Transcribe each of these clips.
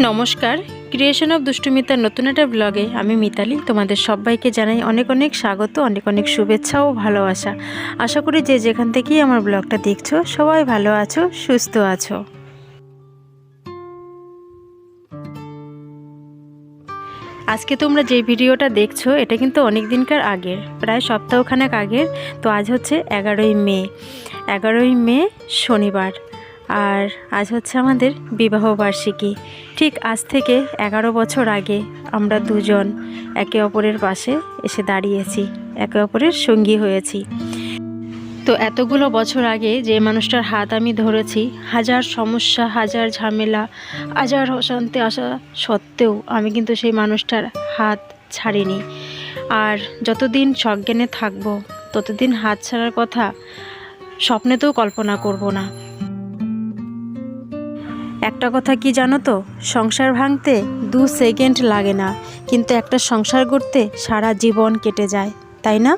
নমস্কার। Creation of দুষ্টুমিতার নতুন একটা ব্লগে আমি মিতালি। তোমাদের সবাইকে জানাই অনেক অনেক স্বাগত, অনেক অনেক শুভেচ্ছা ও ভালোবাসা। আশা করি যে যেখান থেকেই আমার ব্লগটা দেখছ, সবাই ভালো আছো, সুস্থ আছো। আজকে তোমরা যে ভিডিওটা দেখছ, এটা কিন্তু অনেক দিনকার আগের, প্রায় সপ্তাহখানেক আগের। তো আজ হচ্ছে এগারোই মে। এগারোই মে শনিবার। আর আজ হচ্ছে আমাদের বিবাহ বার্ষিকী। ঠিক আজ থেকে এগারো বছর আগে আমরা দুজন একে অপরের পাশে এসে দাঁড়িয়েছি, একে অপরের সঙ্গী হয়েছি। তো এতগুলো বছর আগে যে মানুষটার হাত আমি ধরেছি, হাজার সমস্যা, হাজার ঝামেলা, হাজার অশান্তি আসা সত্ত্বেও আমি কিন্তু সেই মানুষটার হাত ছাড়িনি। আর যতদিন সজ্ঞানে থাকব, ততদিন হাত ছাড়ার কথা স্বপ্নেতেও কল্পনা করব না। একটা কথা কি জানো তো? সংসার ভাঙতে দু সেকেন্ড লাগে না, কিন্তু একটা সংসার করতে সারা জীবন কেটে যায়। তাই না?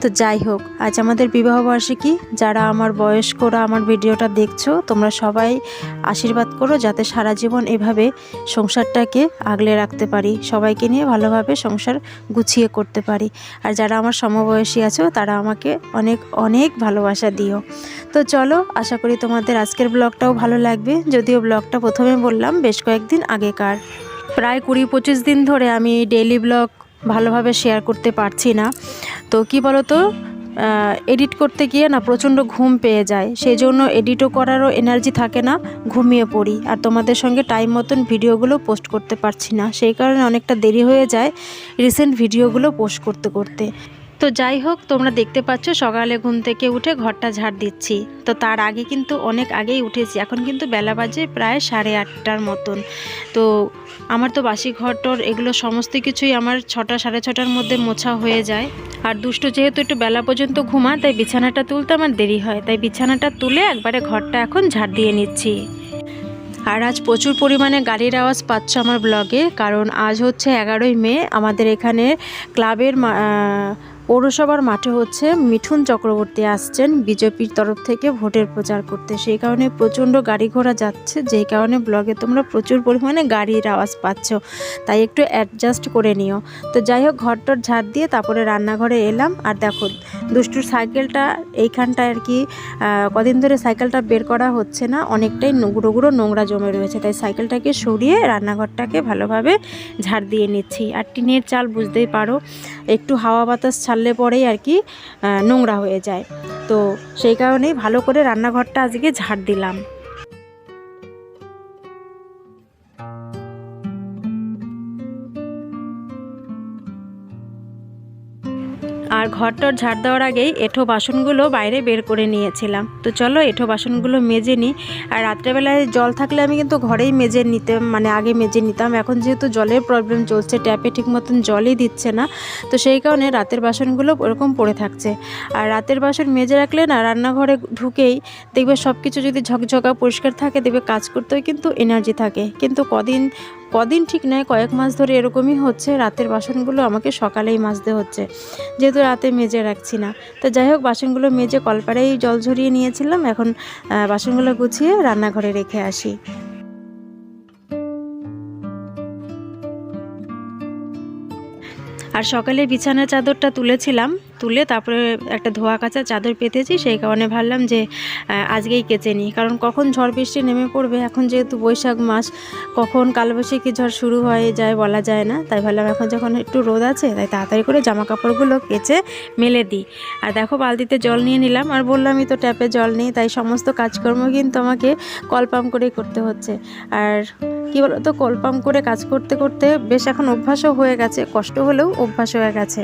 তো যাই হোক, আজ আমাদের বিবাহবার্ষিকী যারা আমার বয়স্করা আমার ভিডিওটা দেখছ, তোমরা সবাই আশীর্বাদ করো যাতে সারা জীবন এভাবে সংসারটাকে আগলে রাখতে পারি, সবাইকে নিয়ে ভালোভাবে সংসার গুছিয়ে করতে পারি। আর যারা আমার সমবয়সী আছো, তারা আমাকে অনেক অনেক ভালোবাসা দিও। তো চলো, আশা করি তোমাদের আজকের ব্লগটাও ভালো লাগবে। যদিও ব্লগটা প্রথমে বললাম, বেশ কয়েকদিন আগেকার। প্রায় কুড়ি পঁচিশ দিন ধরে আমি ডেইলি ব্লগ ভালোভাবে শেয়ার করতে পারছি না। তো কি বলো তো এডিট করতে গিয়ে না প্রচণ্ড ঘুম পেয়ে যায়। সেই জন্য এডিটও করারও এনার্জি থাকে না, ঘুমিয়ে পড়ি। আর তোমাদের সঙ্গে টাইম মতন ভিডিওগুলো পোস্ট করতে পারছি না। সেই কারণে অনেকটা দেরি হয়ে যায় রিসেন্ট ভিডিওগুলো পোস্ট করতে করতে। তো যাই হোক, তোমরা দেখতে পাচ্ছ সকালে ঘুম থেকে উঠে ঘরটা ঝাড় দিচ্ছি। তো তার আগে কিন্তু অনেক আগেই উঠেছি, এখন কিন্তু বেলা বাজে প্রায় সাড়ে আটটার মতন। তো আমার তো বাসি ঘর টর এগুলো সমস্ত কিছুই আমার ছটা, সাড়ে ছটার মধ্যে মোছা হয়ে যায়। আর দুষ্ট যেহেতু একটু বেলা পর্যন্ত ঘুমা তাই বিছানাটা তুলতে আমার দেরি হয়। তাই বিছানাটা তুলে একবারে ঘরটা এখন ঝাড় দিয়ে নিচ্ছি। আর আজ প্রচুর পরিমাণে গাড়ির আওয়াজ পাচ্ছ আমার ব্লগে, কারণ আজ হচ্ছে এগারোই মে, আমাদের এখানে ক্লাবের পৌরসভার মাঠে হচ্ছে মিঠুন চক্রবর্তী আসছেন বিজেপির তরফ থেকে ভোটের প্রচার করতে। সেই কারণে প্রচণ্ড গাড়ি ঘোড়া যাচ্ছে, যেই কারণে ব্লগে তোমরা প্রচুর পরিমাণে গাড়ির আওয়াজ পাচ্ছ। তাই একটু অ্যাডজাস্ট করে নিও। তো যাই হোক ঘরটর ঝাড় দিয়ে তারপরে রান্নাঘরে এলাম। আর দেখো দুষ্টুর সাইকেলটা এইখানটায় আর কি কদিন ধরে সাইকেলটা বের করা হচ্ছে না। অনেকটাই গুঁড়ো গুঁড়ো নোংরা জমে রয়েছে। তাই সাইকেলটাকে সরিয়ে রান্নাঘরটাকে ভালোভাবে ঝাড় দিয়ে নিচ্ছি। আর টিনের চাল বুঝতেই পারো, একটু হাওয়া বাতাস ছাড়লে পরেই আর কি নোংরা হয়ে যায়। তো সেই কারণেই ভালো করে রান্নাঘরটা আজকে ঝাড় দিলাম। আর ঘরটর ঝাড় দেওয়ার আগেই এঁঠো বাসনগুলো বাইরে বের করে নিয়েছিলাম। তো চলো এঁঠো বাসনগুলো মেজে নিই। আর রাত্রেবেলায় জল থাকলে আমি কিন্তু ঘরেই মেজে নিতে মানে আগে মেজে নিতাম। এখন যেহেতু জলের প্রবলেম চলছে ট্যাপে ঠিক মতন জলই দিচ্ছে না। তো সেই কারণে রাতের বাসনগুলো ওরকম পড়ে থাকছে। আর রাতের বাসন মেজে রাখলে না রান্নাঘরে ঢুকেই দেখবে সব কিছু যদি ঝকঝকা পরিষ্কার থাকে, দেখবে কাজ করতেও কিন্তু এনার্জি থাকে। কিন্তু কদিন কদিন ঠিক নয়, কয়েক মাস ধরে এরকমই হচ্ছে। রাতের বাসনগুলো আমাকে সকালেই মাজতে হচ্ছে। যেহেতু রাতে মেজে রাখছি না। তো যাই হোক, বাসনগুলো মেজে কলপাড়েই জল ঝরিয়ে নিয়েছিলাম। এখন বাসনগুলো গুছিয়ে রান্নাঘরে রেখে আসি। আর সকালে বিছানার চাদরটা তুলেছিলাম, তুলে তারপরে একটা ধোয়া কাচা চাদর পেতেছি, সেই কারণে ভাবলাম যে আজকেই কেচে নিই। কারণ কখন ঝড় বৃষ্টি নেমে পড়বে, এখন যেহেতু বৈশাখ মাস, কখন কালবৈশাখী ঝড় শুরু হয়ে যায় বলা যায় না। তাই ভাবলাম এখন যখন একটু রোদ আছে, তাই তাড়াতাড়ি করে জামা কাপড়গুলো কেচে মেলে দিই। আর দেখো বালতিতে জল নিয়ে নিলাম, আর বললামই তো ট্যাপে জল নেই, তাই সমস্ত কাজকর্ম কিন্তু আমাকে কল পাম্প করেই করতে হচ্ছে। আর কি বলতো কল পাম্প করে কাজ করতে করতে বেশ এখন অভ্যাসও হয়ে গেছে, কষ্ট হলেও অভ্যাস হয়ে গেছে।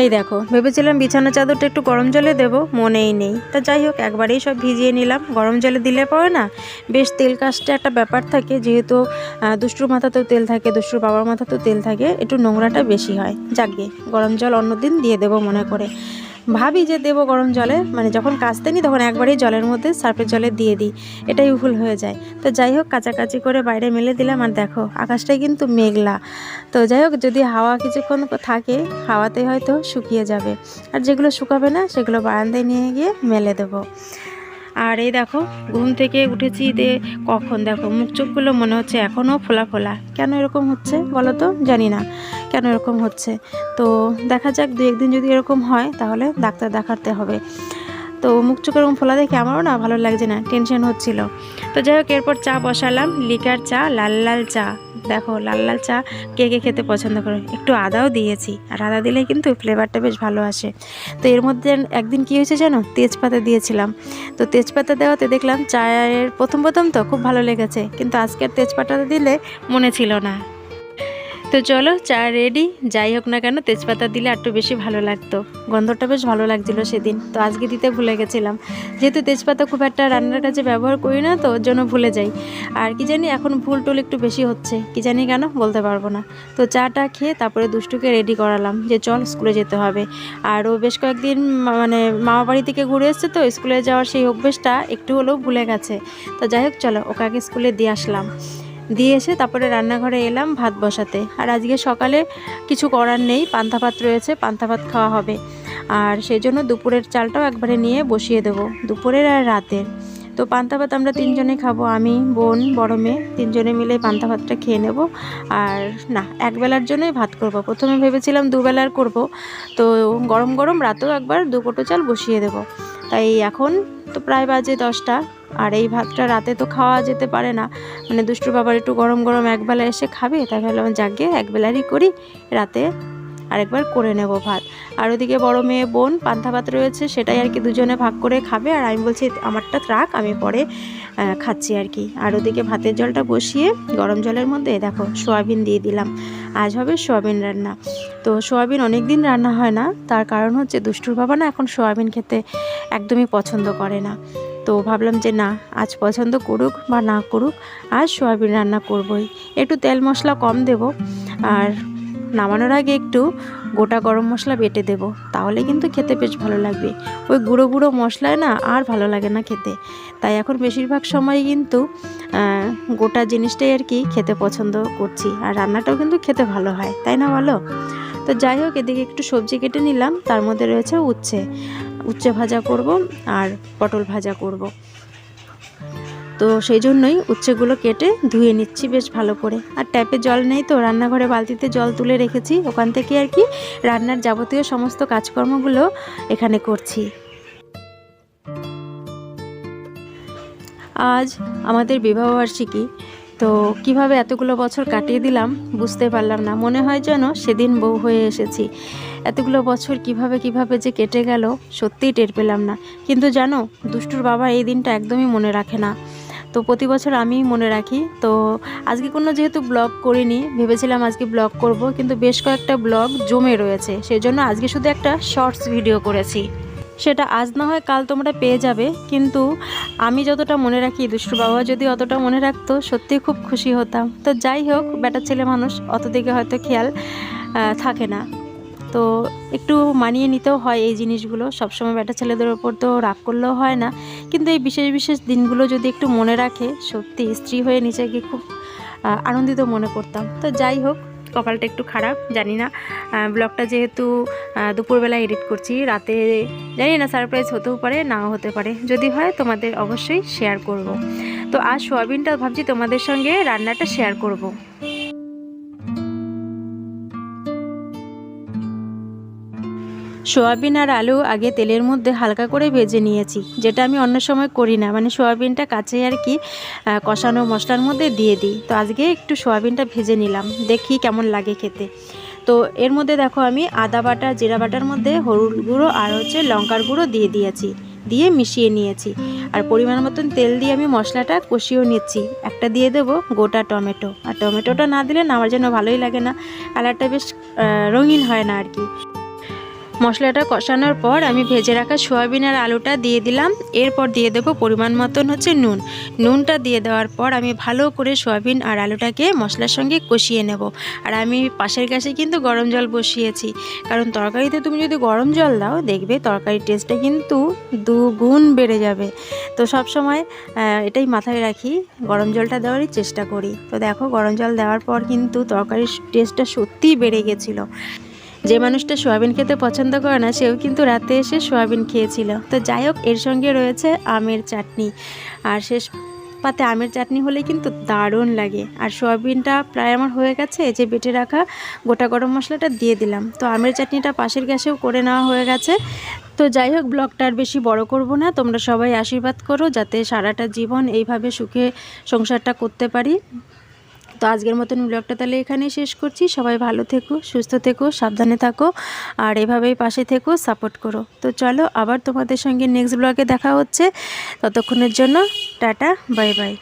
এই দেখো, ভেবেছিলাম বিছানা চাদরটা একটু গরম জলে দেবো, মনেই নেই। তা যাই হোক, একবারেই সব ভিজিয়ে নিলাম। গরম জলে দিলে পরে না, বেশ তেল কাজটা একটা ব্যাপার থাকে, যেহেতু দুষ্টুর মাথাতেও তেল থাকে, দুষ্টুর বাবার মাথাতেও তেল থাকে, একটু নোংরাটা বেশি হয়। যাকগে গরম জল অন্যদিন দিয়ে দেবো মনে করে। ভাবি যে দেবো গরম জলে মানে যখন কাচতে নিই তখন একবারেই জলের মধ্যে সার্ফের জলে দিয়ে দিই। এটাই ভুল হয়ে যায়। তো যাই হোক, কাচাকাচি করে বাইরে মেলে দিলাম আর দেখো, আকাশটাই কিন্তু মেঘলা। তো যাই হোক, যদি হাওয়া কিছুক্ষণ থাকে, হাওয়াতে হয়তো শুকিয়ে যাবে। আর যেগুলো শুকাবে না, সেগুলো বারান্দায় নিয়ে গিয়ে মেলে দেবো। আর এই দেখো, ঘুম থেকে উঠেছি দে কখন? দেখো, মুখ চোখগুলো মনে হচ্ছে এখনও ফোলা ফোলা। কেন এরকম হচ্ছে বলো তো? জানি না। কেন এরকম হচ্ছে? তো দেখা যাক দু একদিন যদি এরকম হয়, তাহলে ডাক্তার দেখাতে হবে। তো মুখ চোখ এরকম ফোলা দেখে আমারও না ভালো লাগছে না, টেনশন হচ্ছিল। তো যাই হোক, এরপর চা বসালাম, লিকার চা, লাল লাল চা। দেখো, লাল লাল চা কে কে খেতে পছন্দ করে? একটু আদাও দিয়েছি, আর আদা দিলে কিন্তু ফ্লেভারটা বেশ ভালো আসে। তো এর মধ্যে একদিন কী হয়েছে জানো? তেজপাতা দিয়েছিলাম। তো তেজপাতা দেওয়াতে দেখলাম চায়ের প্রথম প্রথম তো খুব ভালো লেগেছে, কিন্তু আজকের তেজপাতাটা দিলে মনে ছিল না। তো চলো, চা রেডি যাই হোক না কেন, তেজপাতা দিলে একটু বেশি ভালো লাগতো। গন্ধটা বেশ ভালো লাগছিল সেদিন, তো আজকে দিতে ভুলে গেছিলাম। যেহেতু তেজপাতা খুব একটা রান্নার কাজে ব্যবহার করি না, তো ওর জন্য ভুলে যাই। আর কি জানি এখন ভুল টুল একটু বেশি হচ্ছে, কি জানি কেন, বলতে পারব না। তো চাটা খেয়ে তারপরে দুষ্টুকে রেডি করালাম যে চল স্কুলে যেতে হবে। আর ও বেশ কয়েকদিন মানে মামা বাড়ি থেকে ঘুরে এসছে তো স্কুলে যাওয়ার সেই অভ্যেসটা একটু হলেও ভুলে গেছে। তো যাই হোক, চলো, ওকে আগে স্কুলে দিয়ে আসলাম। দিয়ে এসে তারপরে রান্নাঘরে এলাম ভাত বসাতে। আর আজকে সকালে কিছু করার নেই, পান্তা ভাত রয়েছে, পান্তা ভাত খাওয়া হবে। আর সেই জন্য দুপুরের চালটাও একবারে নিয়ে বসিয়ে দেবো, দুপুরের আর রাতের। তো পান্তা ভাত আমরা তিনজনে খাব, আমি, বোন, বড় মেয়ে, তিনজনে মিলে পান্তা ভাতটা খেয়ে নেব। আর না, একবেলার জন্যই ভাত করব। প্রথমে ভেবেছিলাম দুবেলার করব। তো গরম গরম রাতেও একবার দু কোটো চাল বসিয়ে দেব। তাই এখন তো প্রায় বাজে দশটা। আর এই ভাতটা রাতে তো খাওয়া যেতে পারে না। মানে দুষ্টুর বাবার একটু গরম গরম একবেলা এসে খাবে, তাই ভাবলাম যাকে একবেলারই করি, রাতে আরেকবার করে নেব ভাত। আর ওদিকে বড় মেয়ে বোন পান্তা ভাত রয়েছে, সেটাই আর কি দুজনে ভাগ করে খাবে। আর আমি বলছি, আমারটা রাখ, আমি পরে খাচ্ছি আর কি। আর ওদিকে ভাতের জলটা বসিয়ে গরম জলের মধ্যে দেখো সোয়াবিন দিয়ে দিলাম। আজ হবে সোয়াবিন রান্না। তো সোয়াবিন অনেক দিন রান্না হয় না, তার কারণ হচ্ছে দুষ্টুর বাবা না এখন সোয়াবিন খেতে একদমই পছন্দ করে না। তো ভাবলাম যে না, আজ পছন্দ করুক বা না করুক, আজ সোয়াবিন রান্না করবই। একটু তেল মশলা কম দেব আর নামানোর আগে একটু গোটা গরম মশলা বেটে দেব, তাহলে কিন্তু খেতে বেশ ভালো লাগবে। ওই গুঁড়ো গুঁড়ো মশলায় না আর ভালো লাগে না খেতে। তাই এখন বেশিরভাগ সময় কিন্তু গোটা জিনিসটাই আর কি খেতে পছন্দ করছি আর রান্নাটাও কিন্তু খেতে ভালো হয়, তাই না বলো? তো যাই হোক, এদিকে একটু সবজি কেটে নিলাম, তার মধ্যে রয়েছে উচ্ছে। উচ্ছে ভাজা করব আর পটল ভাজা করব। তো সেই জন্যই উচ্ছেগুলো কেটে ধুয়ে নিচ্ছি বেশ ভালো করে। আর ট্যাপে জল নেই তো, রান্নাঘরে বালতিতে জল তুলে রেখেছি। ওখান থেকে আর কি রান্নার যাবতীয় সমস্ত কাজকর্মগুলো এখানে করছি। আজ আমাদের বিবাহবার্ষিকী তো কীভাবে এতগুলো বছর কাটিয়ে দিলাম বুঝতে পারলাম না। মনে হয় যেন সেদিন বউ হয়ে এসেছি। এতগুলো বছর কীভাবে কীভাবে যে কেটে গেল সত্যিই টের পেলাম না। কিন্তু জানো, দুষ্টুর বাবা এই দিনটা একদমই মনে রাখে না। তো প্রতি বছর আমি মনে রাখি। তো আজকে কোনো যেহেতু ব্লগ করিনি, ভেবেছিলাম আজকে ব্লগ করব, কিন্তু বেশ কয়েকটা ব্লগ জমে রয়েছে। সেই জন্য আজকে শুধু একটা শর্টস ভিডিও করেছি। সেটা আজ না হয় কাল তোমরা পেয়ে যাবে, কিন্তু আমি যতটা মনে রাখি দুষ্টু বাবা যদি অতটা মনে রাখতো, সত্যিই খুব খুশি হতাম। তো যাই হোক, বেটা ছেলে মানুষ, অত দিকে হয়তো খেয়াল থাকে না। তো একটু মানিয়ে নিতেও হয় এই জিনিসগুলো। সবসময় বেটা ছেলেদের ওপর তো রাগ করলেও হয় না। কিন্তু এই বিশেষ বিশেষ দিনগুলো যদি একটু মনে রাখে, সত্যি স্ত্রী হয়ে নিজেকে খুব আনন্দিত মনে করতাম। তো যাই হোক কপালটা একটু খারাপ, জানি না। ব্লগটা যেহেতু দুপুরবেলা এডিট করছি, রাতে জানি না সারপ্রাইজ হতেও পারে, নাও হতে পারে। যদি হয়, তোমাদের অবশ্যই শেয়ার করব। তো আর সোয়াবিনটা ভাবছি তোমাদের সঙ্গে রান্নাটা শেয়ার করব। সোয়াবিন আর আলু আগে তেলের মধ্যে হালকা করে ভেজে নিয়েছি। যেটা আমি অন্য সময় করি না। মানে সোয়াবিনটা কাছে আর কি কষানো মশলার মধ্যে দিয়ে দিই। তো আজকে একটু সোয়াবিনটা ভেজে নিলাম। দেখি কেমন লাগে খেতে। তো এর মধ্যে দেখো আমি আদা বাটা, জিরা বাটার মধ্যে হলুদ গুঁড়ো আর হচ্ছে লঙ্কার গুঁড়ো দিয়ে দিয়েছি। দিয়ে মিশিয়ে নিয়েছি। আর পরিমাণ মতন তেল দিয়ে আমি মশলাটা কষিয়েও নিচ্ছি। একটা দিয়ে দেবো গোটা টমেটো। আর টমেটোটা না দিলে না, আমার যেন ভালোই লাগে না। কালারটা বেশ রঙিন হয় না আর কি। মশলাটা কষানোর পর আমি ভেজে রাখা সোয়াবিন আর আলুটা দিয়ে দিলাম। এরপর দিয়ে দেবো পরিমাণ মতন হচ্ছে নুন। নুনটা দিয়ে দেওয়ার পর আমি ভালো করে সোয়াবিন আর আলুটাকে মশলার সঙ্গে কষিয়ে নেব। আর আমি পাশের গ্যাসে কিন্তু গরম জল বসিয়েছি। কারণ তরকারিতে তুমি যদি গরম জল দাও, দেখবে তরকারির টেস্টটা কিন্তু দুগুণ বেড়ে যাবে। তো সব সময় এটাই মাথায় রাখি, গরম জলটা দেওয়ারই চেষ্টা করি। তো দেখো গরম জল দেওয়ার পর কিন্তু তরকারির টেস্টটা সত্যিই বেড়ে গেছিল। যে মানুষটা সোয়াবিন খেতে পছন্দ করে না, সেও কিন্তু রাতে এসে সোয়াবিন খেয়েছিল। তো যাই হোক, এর সঙ্গে রয়েছে আমের চাটনি। আর শেষ পাতে আমের চাটনি হলে কিন্তু দারুণ লাগে। আর সোয়াবিনটা প্রায় আমার হয়ে গেছে যে বেটে রাখা গোটা গরম মশলাটা দিয়ে দিলাম। তো আমের চাটনিটা পাশের গ্যাসেও করে নেওয়া হয়ে গেছে। তো যাই হোক, ব্লগটা আর বেশি বড় করব না। তোমরা সবাই আশীর্বাদ করো, যাতে সারাটা জীবন এইভাবে সুখে সংসারটা করতে পারি। তো আজকের মতন ব্লগটা তাহলে এখানেই শেষ করছি। সবাই ভালো থেকো, সুস্থ থেকো, সাবধানে থাকো, আর এভাবেই পাশে থেকো সাপোর্ট করো। তো চলো আবার তোমাদের সঙ্গে নেক্সট ব্লগে দেখা হচ্ছে। ততক্ষণের জন্য টাটা বাই বাই